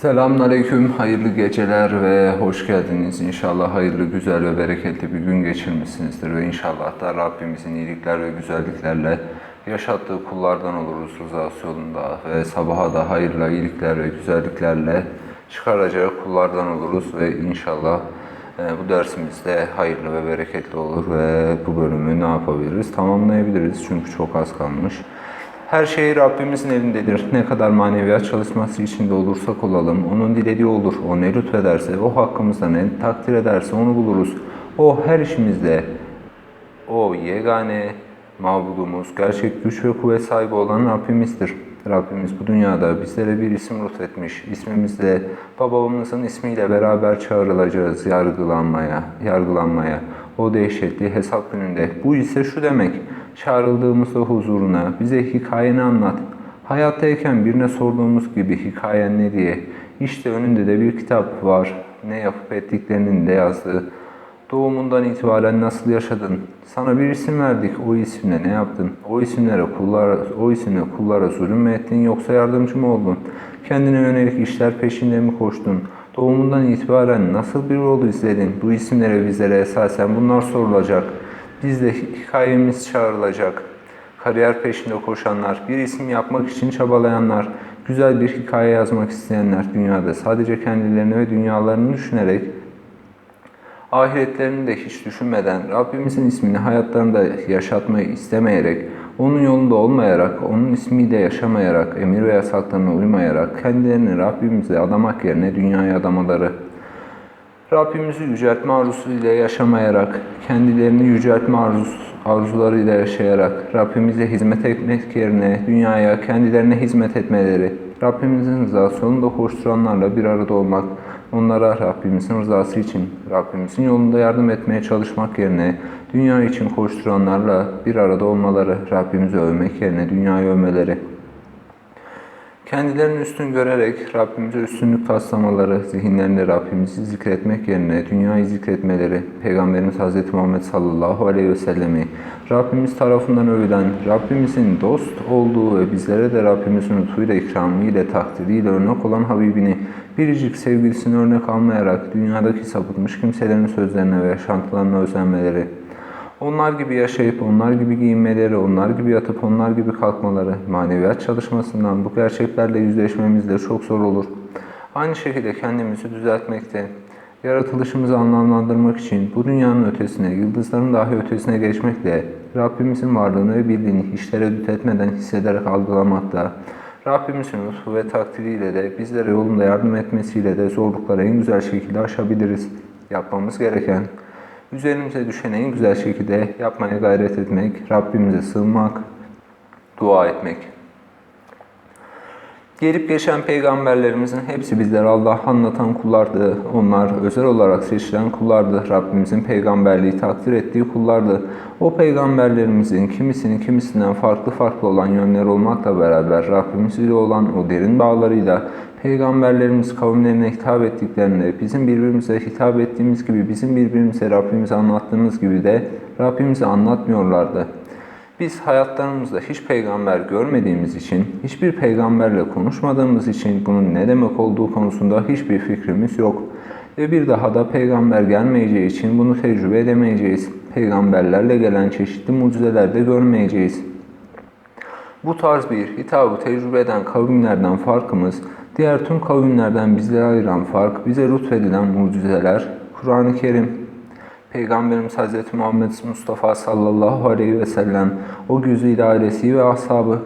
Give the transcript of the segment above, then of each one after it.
Selamünaleyküm, hayırlı geceler ve hoş geldiniz. İnşallah hayırlı, güzel ve bereketli bir gün geçirmişsinizdir ve inşallah da Rabbimizin iyilikler ve güzelliklerle yaşattığı kullardan oluruz rızası yolunda ve sabaha da hayırla, iyilikler ve güzelliklerle çıkaracağı kullardan oluruz ve inşallah e, bu dersimizde hayırlı ve bereketli olur ve bu bölümü ne yapabiliriz? Tamamlayabiliriz çünkü çok az kalmış. Her şey Rabbimizin elindedir. Ne kadar maneviyat çalışması içinde olursak olalım, O'nun dilediği olur. O ne lütfederse, O hakkımızda ne takdir ederse onu buluruz. O her işimizde, O yegane mabudumuz, gerçek güç ve kuvvet sahibi olan Rabbimizdir. Rabbimiz bu dünyada bizlere bir isim lütfetmiş. İsmimizle babamızın ismiyle beraber çağrılacağız yargılanmaya, yargılanmaya. O dehşetli hesap gününde. Bu ise şu demek. Çağrıldığımızda huzuruna bize hikayeni anlat. Hayattayken birine sorduğumuz gibi hikayen ne diye. İşte önünde de bir kitap var. Ne yapıp ettiklerinin de yazdığı. Doğumundan itibaren nasıl yaşadın? Sana bir isim verdik. O isimle ne yaptın? O isimlere kullara, o isimle kullara zulüm mü ettin yoksa yardımcı mı oldun? Kendine yönelik işler peşinde mi koştun? Doğumundan itibaren nasıl bir yol izledin? Bu isimlere bizlere esasen bunlar sorulacak. Bizde hikayemiz çağrılacak. Kariyer peşinde koşanlar, bir isim yapmak için çabalayanlar, güzel bir hikaye yazmak isteyenler dünyada sadece kendilerini ve dünyalarını düşünerek ahiretlerini de hiç düşünmeden, Rabbimizin ismini hayatlarında yaşatmayı istemeyerek, onun yolunda olmayarak, onun ismiyle yaşamayarak, emir ve yasaklarına uymayarak, kendilerini Rabbimize adamak yerine dünyaya adamaları, Rabbimizi yüceltme arzusuyla yaşamayarak, kendilerini yüceltme arzus, arzularıyla yaşayarak, Rabbimize hizmet etmek yerine dünyaya kendilerine hizmet etmeleri, Rabbimizin rızası yolunda koşturanlarla bir arada olmak, onlara Rabbimizin rızası için, Rabbimizin yolunda yardım etmeye çalışmak yerine dünya için koşturanlarla bir arada olmaları, Rabbimizi övmek yerine dünyayı övmeleri, Kendilerini üstün görerek Rabbimize üstünlük taslamaları, zihinlerinde Rabbimizi zikretmek yerine dünyayı zikretmeleri, Peygamberimiz Hz. Muhammed sallallahu aleyhi ve sellemi, Rabbimiz tarafından övülen, Rabbimizin dost olduğu ve bizlere de Rabbimizin lütfuyla, ikramıyla, takdiriyle örnek olan Habibini, biricik sevgilisini örnek almayarak dünyadaki sapıtmış kimselerin sözlerine ve yaşantılarına özenmeleri, onlar gibi yaşayıp, onlar gibi giyinmeleri, onlar gibi yatıp, onlar gibi kalkmaları, maneviyat çalışmasından bu gerçeklerle yüzleşmemiz de çok zor olur. Aynı şekilde kendimizi düzeltmekte, yaratılışımızı anlamlandırmak için bu dünyanın ötesine, yıldızların dahi ötesine geçmekle, Rabbimizin varlığını ve bildiğini hiç tereddüt etmeden hissederek algılamakta, Rabbimizin lütfu ve takdiriyle de bizlere yolunda yardım etmesiyle de zorlukları en güzel şekilde aşabiliriz. Yapmamız gereken Üzerimize düşen en güzel şekilde yapmaya gayret etmek, Rabbimize sığınmak, dua etmek. Gelip geçen peygamberlerimizin hepsi bizlere Allah anlatan kullardı. Onlar özel olarak seçilen kullardı. Rabbimizin peygamberliği takdir ettiği kullardı. O peygamberlerimizin kimisinin kimisinden farklı farklı olan yönleri olmakla beraber Rabbimiz ile olan o derin bağlarıyla Peygamberlerimiz kavimlerine hitap ettiklerinde bizim birbirimize hitap ettiğimiz gibi bizim birbirimize Rabbimize anlattığımız gibi de Rabbimize anlatmıyorlardı. Biz hayatlarımızda hiç peygamber görmediğimiz için, hiçbir peygamberle konuşmadığımız için bunun ne demek olduğu konusunda hiçbir fikrimiz yok. Ve bir daha da peygamber gelmeyeceği için bunu tecrübe edemeyeceğiz. Peygamberlerle gelen çeşitli mucizeler de görmeyeceğiz. Bu tarz bir hitabı tecrübe eden kavimlerden farkımız, diğer tüm kavimlerden bizleri ayıran fark, bize lütfedilen mucizeler, Kur'an-ı Kerim, Peygamberimiz Hz. Muhammed Mustafa sallallahu aleyhi ve sellem, o güzide ailesi ve ashabı,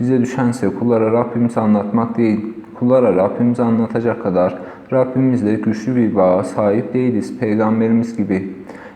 bize düşense kullara Rabbimizi anlatmak değil, kullara Rabbimizi anlatacak kadar Rabbimizle güçlü bir bağa sahip değiliz Peygamberimiz gibi.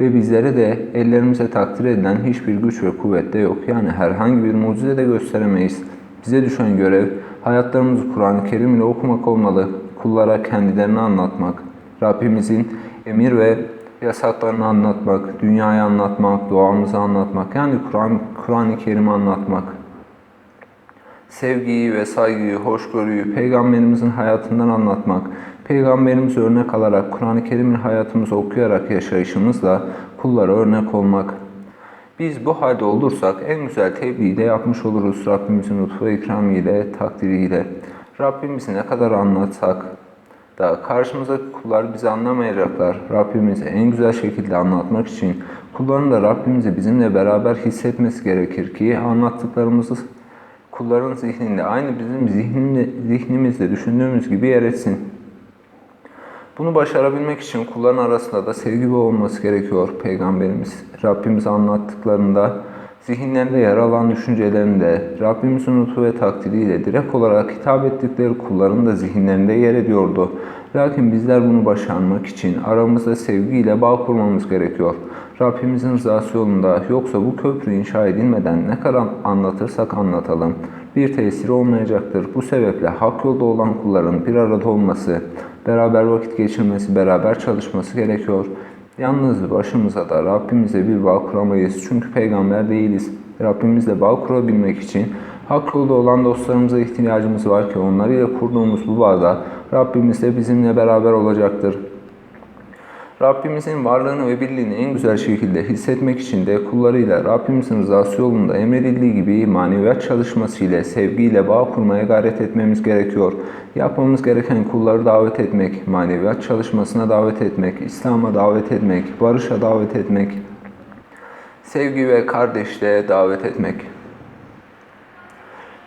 Ve bizlere de ellerimize takdir edilen hiçbir güç ve kuvvet yok. Yani herhangi bir mucize de gösteremeyiz. Bize düşen görev hayatlarımızı Kur'an-ı Kerim ile okumak olmalı. Kullara kendilerini anlatmak, Rabbimizin emir ve yasaklarını anlatmak, dünyayı anlatmak, duamızı anlatmak, yani Kur'an-ı Kur Kerim'i anlatmak. Sevgiyi ve saygıyı, hoşgörüyü Peygamberimizin hayatından anlatmak, Peygamberimiz örnek alarak Kur'an-ı Kerim'in hayatımızı okuyarak yaşayışımızla kullara örnek olmak. Biz bu halde olursak en güzel tebliği de yapmış oluruz Rabbimizin lütfu ve ikramiyle, takdiriyle. Rabbimizi ne kadar anlatsak, da karşımızdaki kullar bizi anlamayacaklar. Rabbimizi en güzel şekilde anlatmak için kulların da Rabbimizi bizimle beraber hissetmesi gerekir ki anlattıklarımızı kulların zihninde aynı bizim zihninde, zihnimizde düşündüğümüz gibi yer etsin. Bunu başarabilmek için kulların arasında da sevgi olması gerekiyor. Peygamberimiz Rabbimiz anlattıklarında zihinlerinde yer alan düşüncelerinde Rabbimizin lütfu ve takdiriyle direkt olarak hitap ettikleri kulların da zihinlerinde yer ediyordu. Lakin bizler bunu başarmak için aramızda sevgiyle bağ kurmamız gerekiyor. Rabbimizin rızası yolunda yoksa bu köprü inşa edilmeden ne kadar anlatırsak anlatalım bir tesiri olmayacaktır. Bu sebeple hak yolda olan kulların bir arada olması, beraber vakit geçirmesi, beraber çalışması gerekiyor. Yalnız başımıza da Rabbimizle bir bağ kuramayız. Çünkü peygamber değiliz. Rabbimizle bağ kurabilmek için hak yolda olan dostlarımıza ihtiyacımız var ki onlarıyla kurduğumuz bu bağda Rabbimiz de bizimle beraber olacaktır. Rabbimizin varlığını ve birliğini en güzel şekilde hissetmek için de kullarıyla Rabbimizin rızası yolunda emredildiği gibi maneviyat çalışması ile sevgiyle bağ kurmaya gayret etmemiz gerekiyor. Yapmamız gereken kulları davet etmek, maneviyat çalışmasına davet etmek, İslam'a davet etmek, barışa davet etmek, sevgi ve kardeşliğe davet etmek.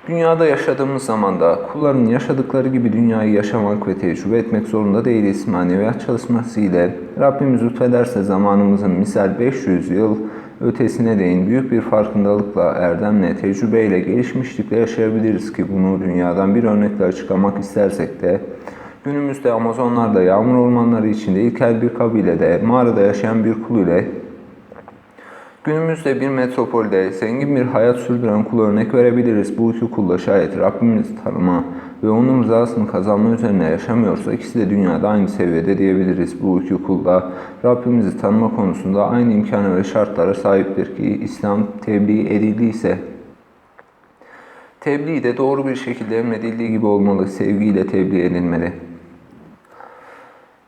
Dünyada yaşadığımız zamanda kulların yaşadıkları gibi dünyayı yaşamak ve tecrübe etmek zorunda değiliz. Maneviyat çalışması ile Rabbimiz lütfederse zamanımızın misal 500 yıl ötesine değin büyük bir farkındalıkla, erdemle, tecrübeyle, gelişmişlikle yaşayabiliriz ki bunu dünyadan bir örnekle açıklamak istersek de günümüzde Amazonlarda yağmur ormanları içinde ilkel bir kabilede mağarada yaşayan bir kul ile Günümüzde bir metropolde zengin bir hayat sürdüren kul örnek verebiliriz. Bu iki kulla şayet Rabbimizi tanıma ve onun rızasını kazanma üzerine yaşamıyorsa ikisi de dünyada aynı seviyede diyebiliriz. Bu iki kulda Rabbimizi tanıma konusunda aynı imkanı ve şartlara sahiptir ki İslam tebliğ edildiyse tebliğ de doğru bir şekilde emredildiği gibi olmalı, sevgiyle tebliğ edilmeli.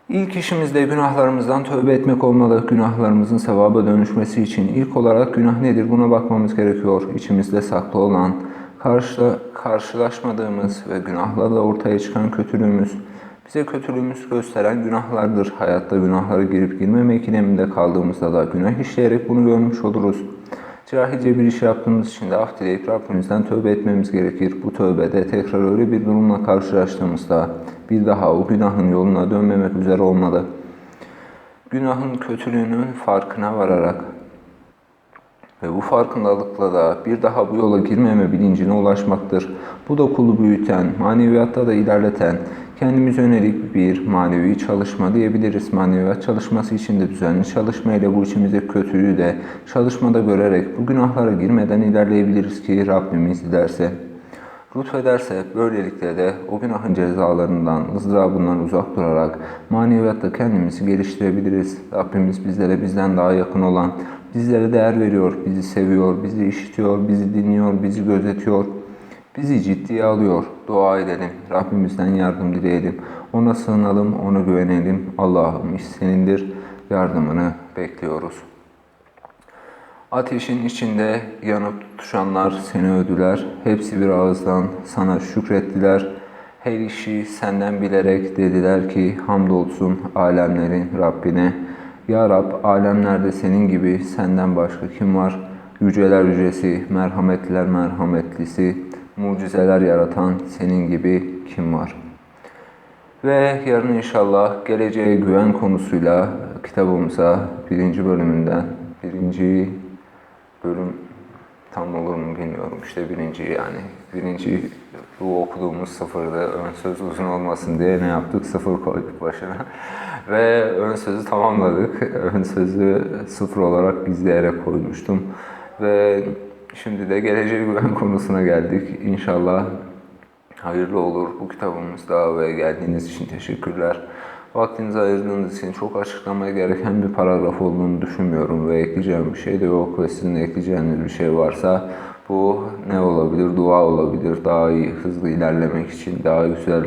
İlk işimiz de günahlarımızdan tövbe etmek olmalı. Günahlarımızın sevaba dönüşmesi için ilk olarak günah nedir buna bakmamız gerekiyor. İçimizde saklı olan, karşı, karşılaşmadığımız ve günahlarla ortaya çıkan kötülüğümüz, bize kötülüğümüzü gösteren günahlardır. Hayatta günahlara girip girmeme ikileminde kaldığımızda da günah işleyerek bunu görmüş oluruz. Cahilce bir iş yaptığımız için de af dileyip Rabbimizden tövbe etmemiz gerekir. Bu tövbede tekrar öyle bir durumla karşılaştığımızda bir daha o günahın yoluna dönmemek üzere olmalı. Günahın kötülüğünün farkına vararak ve bu farkındalıkla da bir daha bu yola girmeme bilincine ulaşmaktır. Bu da kulu büyüten, maneviyatta da ilerleten, kendimize yönelik bir manevi çalışma diyebiliriz. Maneviyat çalışması için de düzenli çalışma ile bu içimizdeki kötülüğü de çalışmada görerek bu günahlara girmeden ilerleyebiliriz ki Rabbimiz dilerse. Lütfederse böylelikle de o günahın cezalarından, ızdırabından uzak durarak maneviyatta kendimizi geliştirebiliriz. Rabbimiz bizlere bizden daha yakın olan, bizlere değer veriyor, bizi seviyor, bizi işitiyor, bizi dinliyor, bizi gözetiyor. Bizi ciddiye alıyor. Dua edelim. Rabbimizden yardım dileyelim. Ona sığınalım, ona güvenelim. Allah'ım iş senindir. Yardımını bekliyoruz. Ateşin içinde yanıp tutuşanlar seni övdüler. Hepsi bir ağızdan sana şükrettiler. Her işi senden bilerek dediler ki hamdolsun alemlerin Rabbine. Ya Rab alemlerde senin gibi senden başka kim var? Yüceler yücesi, merhametliler merhametlisi, mucizeler yaratan senin gibi kim var? Ve yarın inşallah geleceğe güven konusuyla kitabımıza birinci bölümünden, birinci bölüm tam olur mu bilmiyorum. İşte birinci yani. Birinci bu okuduğumuz sıfırdı. Ön söz uzun olmasın diye ne yaptık? Sıfır koyduk başına. Ve ön sözü tamamladık. Ön sözü sıfır olarak gizleyerek koymuştum. Ve şimdi de geleceğe güven konusuna geldik. İnşallah hayırlı olur bu kitabımızda ve geldiğiniz için teşekkürler. Vaktinizi ayırdığınız için çok açıklamaya gereken bir paragraf olduğunu düşünmüyorum ve ekleyeceğim bir şey de yok ve sizin ekleyeceğiniz bir şey varsa bu ne olabilir? Dua olabilir. Daha iyi, hızlı ilerlemek için daha güzel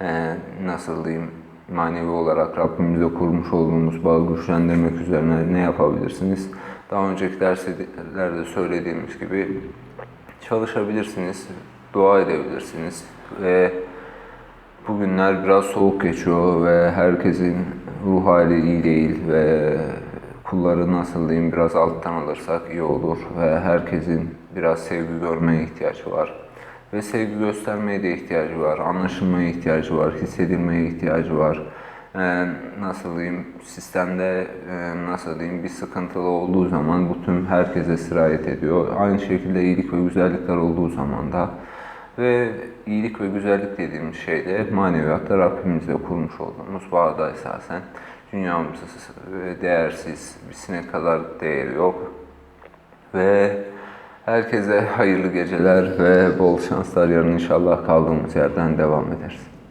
e, nasıl diyeyim manevi olarak Rabbimize kurmuş olduğumuz bağı güçlendirmek üzerine ne yapabilirsiniz? Daha önceki derslerde söylediğimiz gibi çalışabilirsiniz, dua edebilirsiniz ve bugünler biraz soğuk geçiyor ve herkesin ruh hali iyi değil ve kulları nasıl diyeyim biraz alttan alırsak iyi olur ve herkesin biraz sevgi görmeye ihtiyacı var. Ve sevgi göstermeye de ihtiyacı var, anlaşılmaya ihtiyacı var, hissedilmeye ihtiyacı var. Ee, nasıl diyeyim, sistemde e, nasıl diyeyim bir sıkıntılı olduğu zaman bu tüm herkese sirayet ediyor. Aynı şekilde iyilik ve güzellikler olduğu zaman da ve iyilik ve güzellik dediğimiz şey de maneviyatta Rabbimizle kurmuş olduğumuz bağda esasen dünyamızı değersiz, bir sinek kadar değeri yok. Ve herkese hayırlı geceler ve bol şanslar. Yarın inşallah kaldığımız yerden devam ederiz.